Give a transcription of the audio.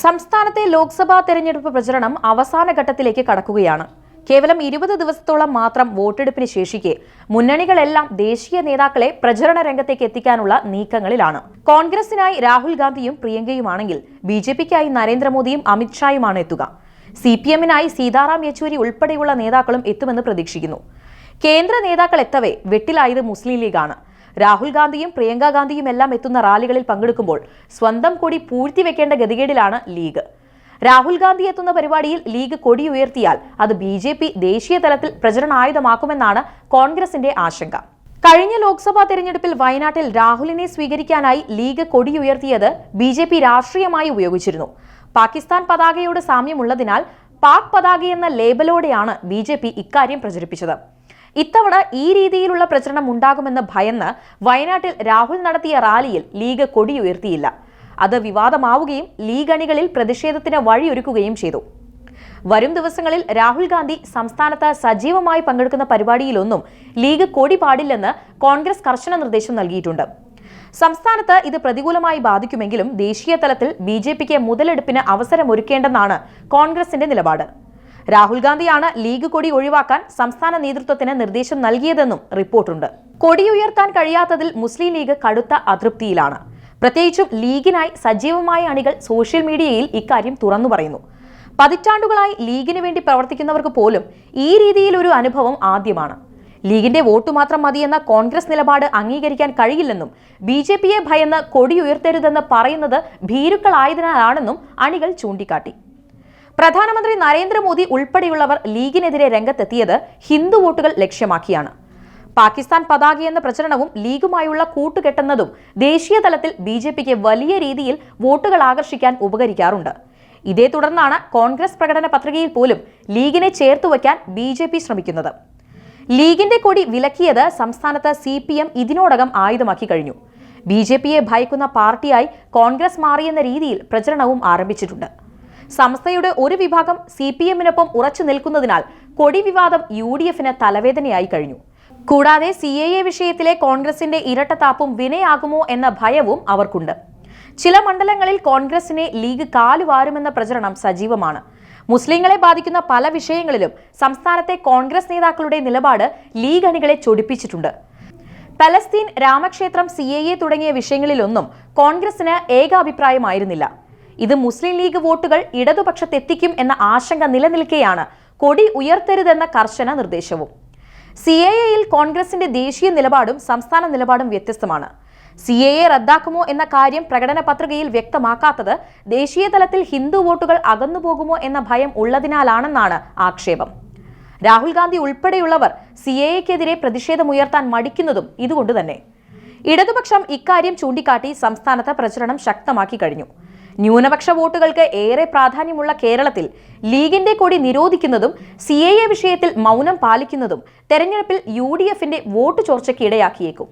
സംസ്ഥാനത്തെ ലോക്സഭാ തെരഞ്ഞെടുപ്പ് പ്രചരണം അവസാന ഘട്ടത്തിലേക്ക് കടക്കുകയാണ്. കേവലം ഇരുപത് ദിവസത്തോളം മാത്രം വോട്ടെടുപ്പിന് ശേഷിക്കെ മുന്നണികളെല്ലാം ദേശീയ നേതാക്കളെ പ്രചരണ രംഗത്തേക്ക് എത്തിക്കാനുള്ള നീക്കങ്ങളിലാണ്. കോൺഗ്രസിനായി രാഹുൽ ഗാന്ധിയും പ്രിയങ്കയുമാണെങ്കിൽ ബി ജെ പിക്കായി നരേന്ദ്രമോദിയും അമിത്ഷായുമാണ് എത്തുക. സി പി എമ്മിനായി സീതാറാം യെച്ചൂരി ഉൾപ്പെടെയുള്ള നേതാക്കളും എത്തുമെന്ന് പ്രതീക്ഷിക്കുന്നു. കേന്ദ്ര നേതാക്കൾ എത്തവേ വെട്ടിലായത് മുസ്ലിം ലീഗാണ്. രാഹുൽ ഗാന്ധിയും പ്രിയങ്ക ഗാന്ധിയും എല്ലാം എത്തുന്ന റാലികളിൽ പങ്കെടുക്കുമ്പോൾ സ്വന്തം കൊടി പൂഴ്ത്തിവെക്കേണ്ട ഗതികേടിലാണ് ലീഗ്. രാഹുൽ ഗാന്ധി എത്തുന്ന പരിപാടിയിൽ ലീഗ് കൊടി ഉയർത്തിയാൽ അത് ബി ജെ പി ദേശീയ തലത്തിൽ പ്രചരണായുധമാക്കുമെന്നാണ് കോൺഗ്രസിന്റെ ആശങ്ക. കഴിഞ്ഞ ലോക്സഭാ തെരഞ്ഞെടുപ്പിൽ വയനാട്ടിൽ രാഹുലിനെ സ്വീകരിക്കാനായി ലീഗ് കൊടിയുയർത്തിയത് ബി ജെ പി രാഷ്ട്രീയമായി ഉപയോഗിച്ചിരുന്നു. പാകിസ്ഥാൻ പതാകയോട് സാമ്യമുള്ളതിനാൽ പാക് പതാകയെന്ന ലേബലോടെയാണ് ബി ജെ പി ഇക്കാര്യം പ്രചരിപ്പിച്ചത്. ഇത്തവണ ഈ രീതിയിലുള്ള പ്രചരണം ഉണ്ടാകുമെന്ന് ഭയന്ന് വയനാട്ടിൽ രാഹുൽ നടത്തിയ റാലിയിൽ ലീഗ് കൊടിയുയർത്തിയില്ല. അത് വിവാദമാവുകയും ലീഗ് അണികളിൽ പ്രതിഷേധത്തിന് വഴിയൊരുക്കുകയും ചെയ്തു. വരും ദിവസങ്ങളിൽ രാഹുൽ ഗാന്ധി സംസ്ഥാനത്ത് സജീവമായി പങ്കെടുക്കുന്ന പരിപാടിയിലൊന്നും ലീഗ് കൊടി പാടില്ലെന്ന് കോൺഗ്രസ് കർശന നിർദ്ദേശം നൽകിയിട്ടുണ്ട്. സംസ്ഥാനത്ത് ഇത് പ്രതികൂലമായി ബാധിക്കുമെങ്കിലും ദേശീയ തലത്തിൽ ബി ജെ പിക്ക് മുതലെടുപ്പിന് അവസരമൊരുക്കേണ്ടെന്നാണ് കോൺഗ്രസിന്റെ നിലപാട്. രാഹുൽ ഗാന്ധിയാണ് ലീഗ് കൊടി ഒഴിവാക്കാൻ സംസ്ഥാന നേതൃത്വത്തിന് നിർദ്ദേശം നൽകിയതെന്നും റിപ്പോർട്ടുണ്ട്. കൊടി ഉയർത്താൻ കഴിയാത്തതിൽ മുസ്ലിം ലീഗ് കടുത്ത അതൃപ്തിയിലാണ്. പ്രത്യേകിച്ചും ലീഗിനായി സജീവമായ അണികൾ സോഷ്യൽ മീഡിയയിൽ ഇക്കാര്യം തുറന്നു പറയുന്നു. പതിറ്റാണ്ടുകളായി ലീഗിന് വേണ്ടി പ്രവർത്തിക്കുന്നവർക്ക് പോലും ഈ രീതിയിൽ ഒരു അനുഭവം ആദ്യമാണ്. ലീഗിന്റെ വോട്ട് മാത്രം മതിയെന്ന കോൺഗ്രസ് നിലപാട് അംഗീകരിക്കാൻ കഴിയില്ലെന്നും ബി ജെ പിയെ ഭയന്ന് കൊടി ഉയർത്തരുതെന്ന് പറയുന്നത് ഭീരുക്കളായതിനാലാണെന്നും അണികൾ ചൂണ്ടിക്കാട്ടി. പ്രധാനമന്ത്രി നരേന്ദ്രമോദി ഉൾപ്പെടെയുള്ളവർ ലീഗിനെതിരെ രംഗത്തെത്തിയത് ഹിന്ദു വോട്ടുകൾ ലക്ഷ്യമാക്കിയാണ്. പാകിസ്ഥാൻ പതാകയെന്ന പ്രചരണവും ലീഗുമായുള്ള കൂട്ടുകെട്ടുന്നതും ദേശീയ തലത്തിൽ ബി ജെ പിക്ക് വലിയ രീതിയിൽ വോട്ടുകൾ ആകർഷിക്കാൻ ഉപകരിക്കാറുണ്ട്. ഇതേ തുടർന്നാണ് കോൺഗ്രസ് പ്രകടന പത്രികയിൽ പോലും ലീഗിനെ ചേർത്തുവയ്ക്കാൻ ബി ജെ പി ശ്രമിക്കുന്നത്. ലീഗിന്റെ കൊടി വിലക്കിയത് സംസ്ഥാനത്ത് സി പി എം ഇതിനോടകം ആയുധമാക്കി കഴിഞ്ഞു. ബി ജെ പിയെ ഭയക്കുന്ന പാർട്ടിയായി കോൺഗ്രസ് മാറിയെന്ന രീതിയിൽ പ്രചരണവും ആരംഭിച്ചിട്ടുണ്ട്. സംസ്ഥയുടെ ഒരു വിഭാഗം സി പി എമ്മിനൊപ്പം ഉറച്ചു നിൽക്കുന്നതിനാൽ കൊടി വിവാദം യു ഡി എഫിന് തലവേദനയായി കഴിഞ്ഞു. കൂടാതെ സി എ എ വിഷയത്തിലെ കോൺഗ്രസിന്റെ ഇരട്ടത്താപ്പും വിനയാകുമോ എന്ന ഭയവും അവർക്കുണ്ട്. ചില മണ്ഡലങ്ങളിൽ കോൺഗ്രസിനെ ലീഗ് കാലുവാരുമെന്ന പ്രചരണം സജീവമാണ്. മുസ്ലിങ്ങളെ ബാധിക്കുന്ന പല വിഷയങ്ങളിലും സംസ്ഥാനത്തെ കോൺഗ്രസ് നേതാക്കളുടെ നിലപാട് ലീഗ് അണികളെ ചൊടിപ്പിച്ചിട്ടുണ്ട്. പലസ്തീൻ രാമക്ഷേത്രം സി തുടങ്ങിയ വിഷയങ്ങളിലൊന്നും കോൺഗ്രസിന് ഏകാഭിപ്രായമായിരുന്നില്ല. ഇത് മുസ്ലിം ലീഗ് വോട്ടുകൾ ഇടതുപക്ഷത്തെത്തിക്കും എന്ന ആശങ്ക നിലനിൽക്കെയാണ് കൊടി ഉയർത്തരുതെന്ന കർശന നിർദ്ദേശവും. സി എ എയിൽ കോൺഗ്രസിന്റെ ദേശീയ നിലപാടും സംസ്ഥാന നിലപാടും വ്യത്യസ്തമാണ്. സി എ എ റദ്ദാക്കുമോ എന്ന കാര്യം പ്രകടന പത്രികയിൽ വ്യക്തമാക്കാത്തത് ദേശീയ തലത്തിൽ ഹിന്ദു വോട്ടുകൾ അകന്നുപോകുമോ എന്ന ഭയം ഉള്ളതിനാലാണെന്നാണ് ആക്ഷേപം. രാഹുൽ ഗാന്ധി ഉൾപ്പെടെയുള്ളവർ സി എ എക്കെതിരെ പ്രതിഷേധമുയർത്താൻ മടിക്കുന്നതും ഇതുകൊണ്ട് തന്നെ ഇടതുപക്ഷം ഇക്കാര്യം ചൂണ്ടിക്കാട്ടി സംസ്ഥാനത്ത് പ്രചരണം ശക്തമാക്കി കഴിഞ്ഞു. ന്യൂനപക്ഷ വോട്ടുകൾക്ക് ഏറെ പ്രാധാന്യമുള്ള കേരളത്തിൽ ലീഗിന്റെ കൊടി നിരോധിക്കുന്നതും സി വിഷയത്തിൽ മൗനം പാലിക്കുന്നതും തെരഞ്ഞെടുപ്പിൽ യു വോട്ട് ചോർച്ചയ്ക്ക് ഇടയാക്കിയേക്കും.